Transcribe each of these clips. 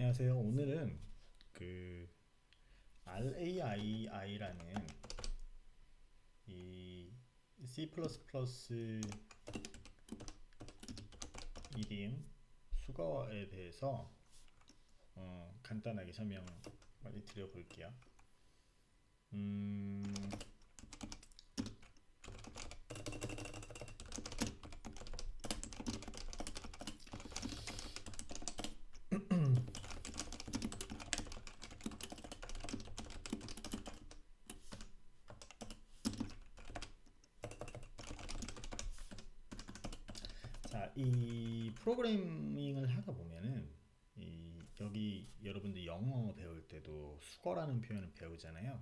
안녕하세요. 오늘은 그 RAII라는 이 C++ 이름 수거에 대해서 어, 간단하게 설명 빨리 드려볼게요. 음, 자, 이 프로그래밍을 하다 보면은 이 여기 여러분들 영어 배울 때도 수거라는 표현을 배우잖아요.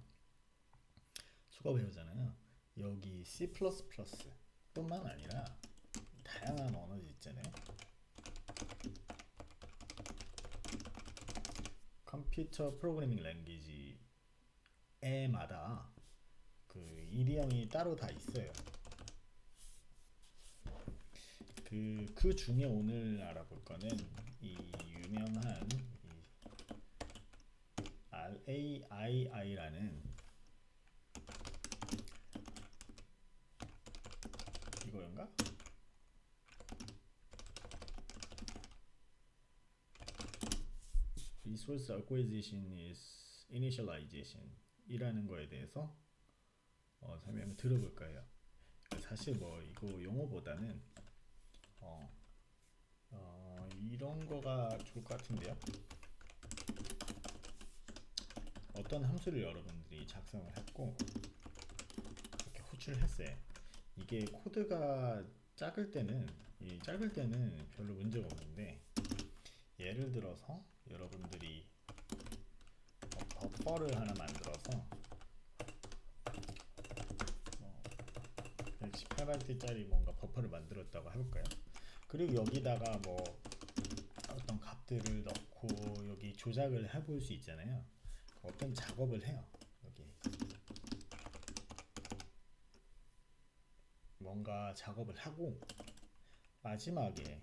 수거 배우잖아요. 여기 C++ 뿐만 아니라 다양한 언어들 있잖아요. 컴퓨터 프로그래밍 랭귀지에마다 그 이름이 따로 다 있어요. 그, 그 중에 오늘 알아볼 거는 이 유명한 이 RAII라는 이거인가? Resource Acquisition is Initialization 이라는 거에 대해서 어, 설명을 들어볼 거예요. 사실 뭐 이거 용어보다는 어, 어, 이런 거가 좋을 것 같은데요. 어떤 함수를 여러분들이 작성을 했고 이렇게 호출을 했어요. 이게 코드가 작을 때는 이 짧을 때는 별로 문제가 없는데 예를 들어서 여러분들이 어, 버퍼를 하나 만들어서 어, 118바이트짜리 뭔가 버퍼를 만들었다고 해볼까요? 그리고 여기다가 뭐 어떤 값들을 넣고 여기 조작을 해볼 수 있잖아요. 어떤 작업을 해요. 여기 뭔가 작업을 하고 마지막에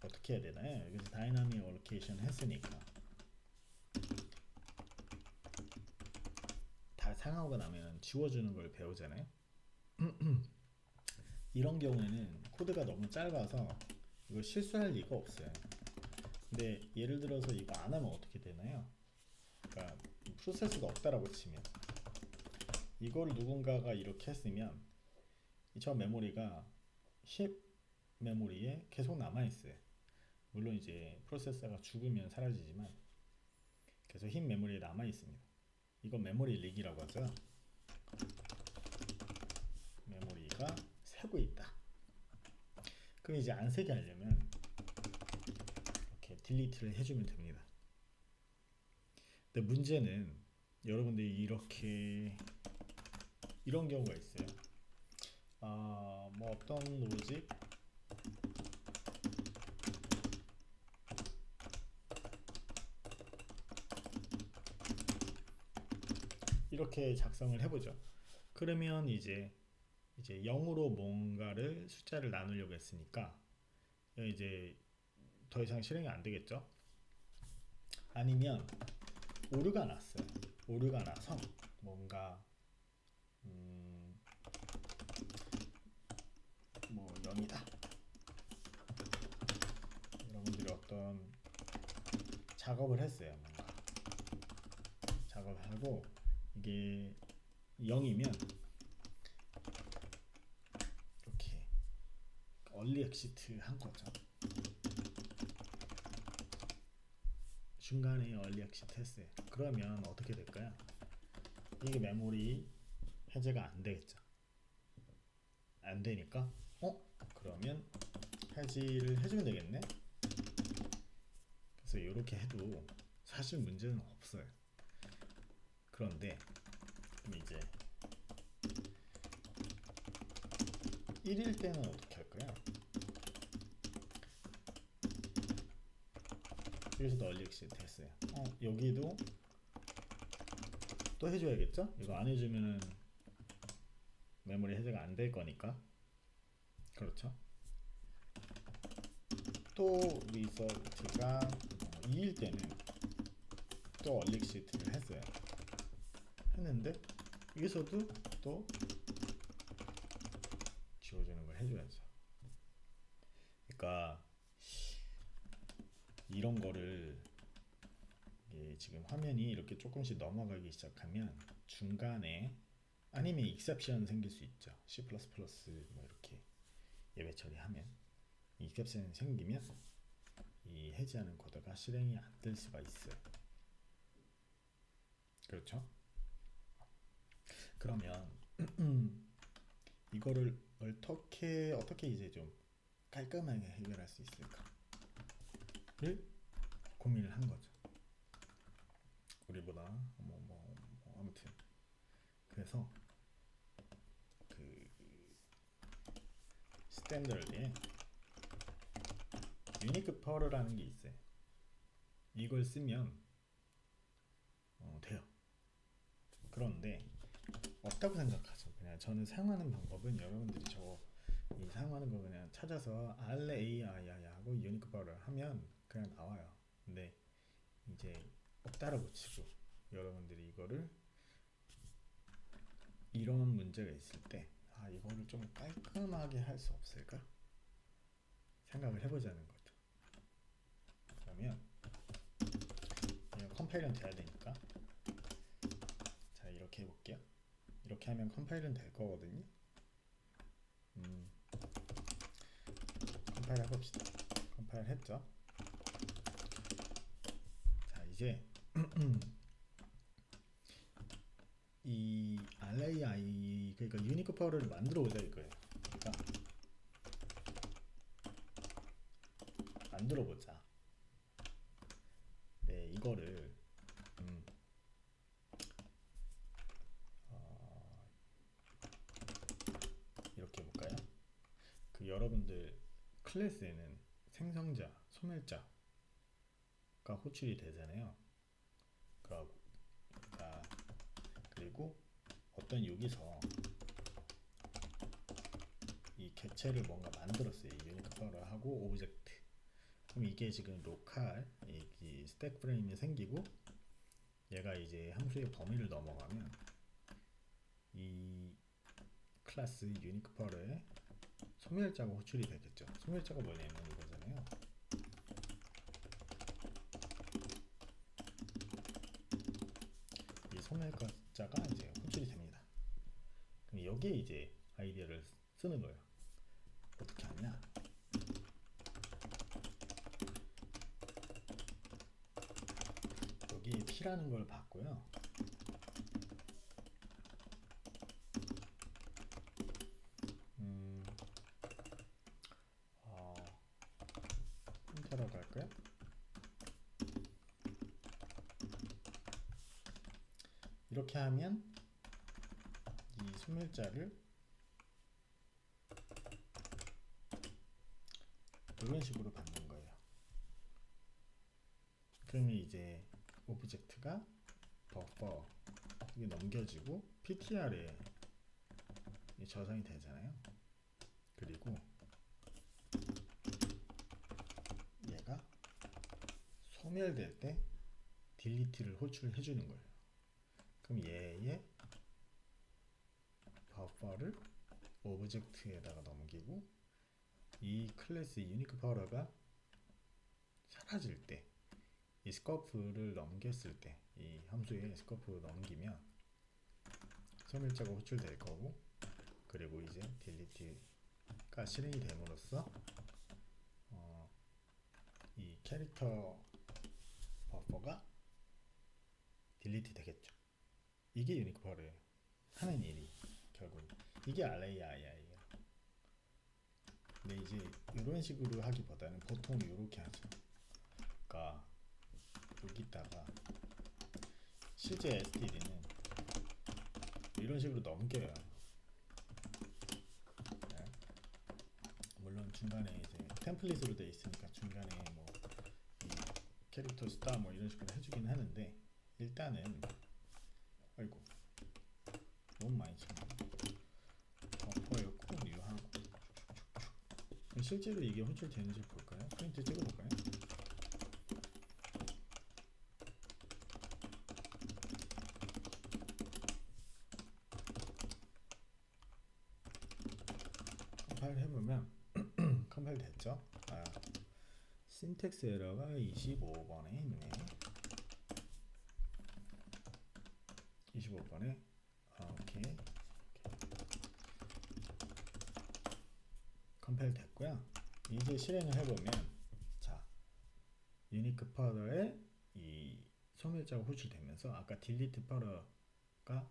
어떻게 해야 되나요? 여기서 다이나믹 어로케이션 했으니까 다 상하고 나면 지워주는 걸 배우잖아요. 이런 경우에는 코드가 너무 짧아서 이거 실수할 리가 없어요. 근데 예를 들어서 이거 안 하면 어떻게 되나요? 그러니까 프로세스가 없다라고 치면 이걸 누군가가 이렇게 했으면 이저 메모리가 힙 메모리에 계속 남아 있어요. 물론 이제 프로세서가 죽으면 사라지지만 계속 힙 메모리에 남아 있습니다. 이건 메모리 릭이라고 하죠. 메모리가 새고 있다. 그럼 이제 안 새게 하려면 이렇게 딜리트를 해주면 됩니다. 근데 문제는 여러분들이 이렇게 이런 경우가 있어요. 아, 뭐 어떤 로직 이렇게 작성을 해보죠. 그러면 이제 이제 0으로 뭔가를 숫자를 나누려고 했으니까 이제 더 이상 실행이 안 되겠죠. 아니면 오류가 났어요. 오류가 나서 뭔가 음, 뭐 0이다. 여러분들이 어떤 작업을 했어요. 뭔가 작업을 하고 이게 0이면 이렇게 엑시트 한 거죠. 중간에 얼리 엑시트 했어요. 그러면 어떻게 될까요? 이게 메모리 해제가 안 되겠죠. 안 되니까 어? 그러면 해지를 해주면 되겠네. 그래서 이렇게 해도 사실 문제는 없어요. 그런데 이제 1일 때는 어떻게 할까요? 여기서도 얼리 엑시트 했어요. 어, 여기도 또 해줘야겠죠? 이거 안 해주면은 메모리 해제가 안 될 거니까. 그렇죠? 또 리서치가 2일 때는 또 얼릭 시트를 했어요. 했는데 여기서도 또 지워주는 걸 해줘야죠. 그러니까 이런 거를 이게 지금 화면이 이렇게 조금씩 넘어가기 시작하면 중간에 아니면 익셉션 생길 수 있죠. C++ 뭐 이렇게 예외 처리하면 익셉션 생기면 이 해지하는 코드가 실행이 안 될 수가 있어요. 그렇죠? 그러면 이거를 어떻게 어떻게 이제 좀 깔끔하게 해결할 수 있을까를 고민을 한 거죠. 우리보다 뭐, 뭐, 뭐 아무튼 그래서 그 스탠더드에 유니크 파워라는 게 있어요. 이걸 쓰면 어, 돼요. 그런데 없다고 생각하죠. 그냥 저는 사용하는 방법은 여러분들이 저이 사용하는 거 그냥 찾아서 RAII 하고 유니크 파워를 하면 그냥 나와요. 근데 이제 없다라고 치고 여러분들이 이거를 이런 문제가 있을 때 아 이거를 좀 깔끔하게 할 수 없을까 생각을 해보자는 거죠. 그러면 컴파일은 돼야 되니까 자 이렇게 해볼게요. 이렇게 하면 컴파일은 될 거거든요. 음, 컴파일 해봅시다. 컴파일 했죠. 자 이제 이 RAI 그러니까 유니크 파워를 만들어 보자 이거예요. 그러니까 만들어 보자. 네 이거를 음, 어, 이렇게 볼까요? 그 여러분들 클래스에는 생성자, 소멸자가 호출이 되잖아요. 그러고 자, 그리고 어떤 여기서 이 객체를 뭔가 만들었어요. 이 유니크 파워를 하고 오브젝트. 그럼 이게 지금 로컬 이, 이 스택 프레임이 생기고 얘가 이제 함수의 범위를 넘어가면 이 클래스 유니크 파워에 소멸자가 호출이 되겠죠. 소멸자가 뭐냐면 이거잖아요. 이 소멸자가 이제 호출이 됩니다. 그럼 여기에 이제 아이디어를 쓰는 거예요. 어떻게 하냐? 여기 P라는 걸 봤고요. 음, 어, 힌트라고 할까요? 이렇게 하면 이 소멸자를 이런 식으로 받는 거예요. 그러면 이제 오브젝트가 버퍼 이게 넘겨지고 PTR에 저장이 되잖아요. 그리고 얘가 소멸될 때 딜리트를 호출해 주는 거예요. 그럼 얘의 버퍼를 오브젝트에다가 넘기고 이 클래스 유니크 파워가 사라질 때 이 스코프를 넘겼을 때 이 함수에 스코프 넘기면 소멸자가 호출될 거고 그리고 이제 딜리트가 실행이 됨으로써 어, 이 캐릭터 버퍼가 딜리트 되겠죠. 이게 유니크 파워를 하는 일이 결국 이게 RAII예요. 근데 이제 이런 식으로 하기보다는 보통 이렇게 하죠. 그러니까 여기다가 실제 STD는 이런 식으로 넘겨요. 네. 물론 중간에 이제 템플릿으로 돼 있으니까 중간에 뭐이 캐릭터 스타 뭐 이런 식으로 해주긴 하는데 일단은 아이고 너무 많이 치네. 버퍼였고 뉴하고 실제로 이게 호출되는지 볼까요? 포인트 찍어볼까요? 컴파일 해보면 컴파일 됐죠? 아, 신텍스 에러가 25번에 있네. 25번에 아, 오케이. 컴파일 됐고요. 이제 실행을 해보면 자 유니크 파우더에 이 소멸자가 호출되면서 아까 딜리트 파우더가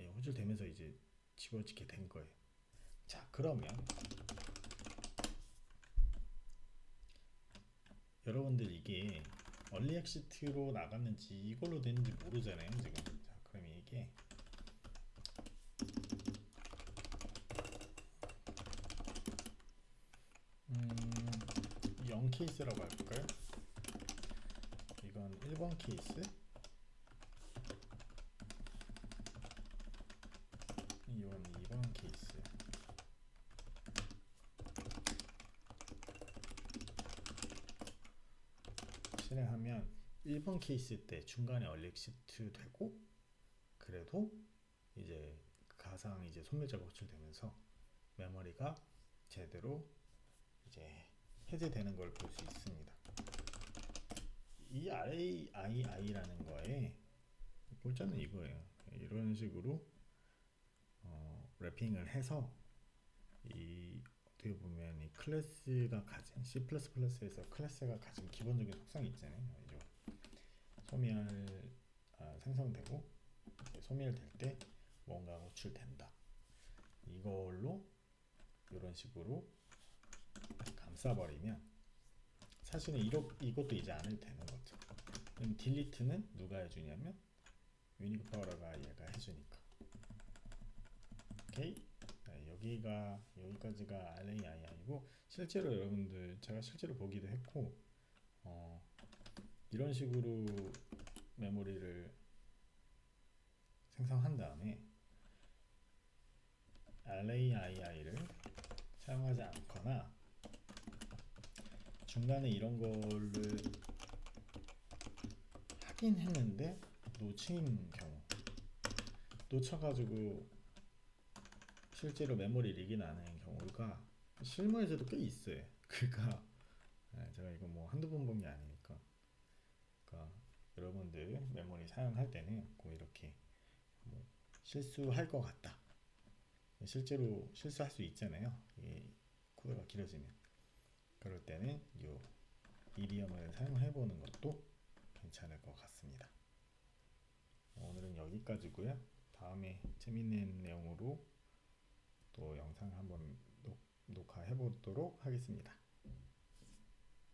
예, 호출되면서 이제 집어지게 된 거예요. 자 그러면 여러분들 이게 얼리 엑시트로 나갔는지 이걸로 됐는지 모르잖아요 지금 자 그럼 이게 음, 0 케이스라고 할까요? 이건 1번 케이스 이건 2번 케이스 실행하면 1번 케이스 때 중간에 얼렉시트 되고 그래도 이제 가상 이제 소멸자가 호출되면서 메모리가 제대로 이제 해제되는 걸 볼 수 있습니다. 이 RAII라는 거에 골자는 이거예요. 이런 식으로 어, 래핑을 해서 이 어떻게 보면 이 클래스가 가진 C++에서 클래스가 가진 기본적인 속성이 있잖아요. 이죠. 소멸 아, 생성되고 소멸될 때 뭔가 호출된다. 이걸로 이런 식으로 감싸버리면 사실은 이러, 이것도 이제 안 해도 되는 거죠. 그럼 딜리트는 누가 해주냐면 유니크 파워러가 얘가 해주니까. 오케이. 네, 여기가 여기까지가 RAII고 실제로 여러분들 제가 실제로 보기도 했고 어, 이런 식으로 메모리를 생성한 다음에 RAII를 사용하지 않거나 중간에 이런 거를 하긴 했는데 놓친 경우 놓쳐가지고 실제로 메모리 리기 나는 경우가 실무에서도 꽤 있어요. 그러니까 네, 제가 이거 뭐 한두 번 본 게 아니니까 그러니까 여러분들 메모리 사용할 때는 꼭 이렇게 뭐 실수할 것 같다. 실제로 실수할 수 있잖아요. 이 코드가 길어지면 그럴 때는 이 이디엄을 사용해 보는 것도 괜찮을 것 같습니다. 오늘은 여기까지고요. 다음에 재밌는 내용으로 또 영상 한번 녹, 녹화해 보도록 하겠습니다.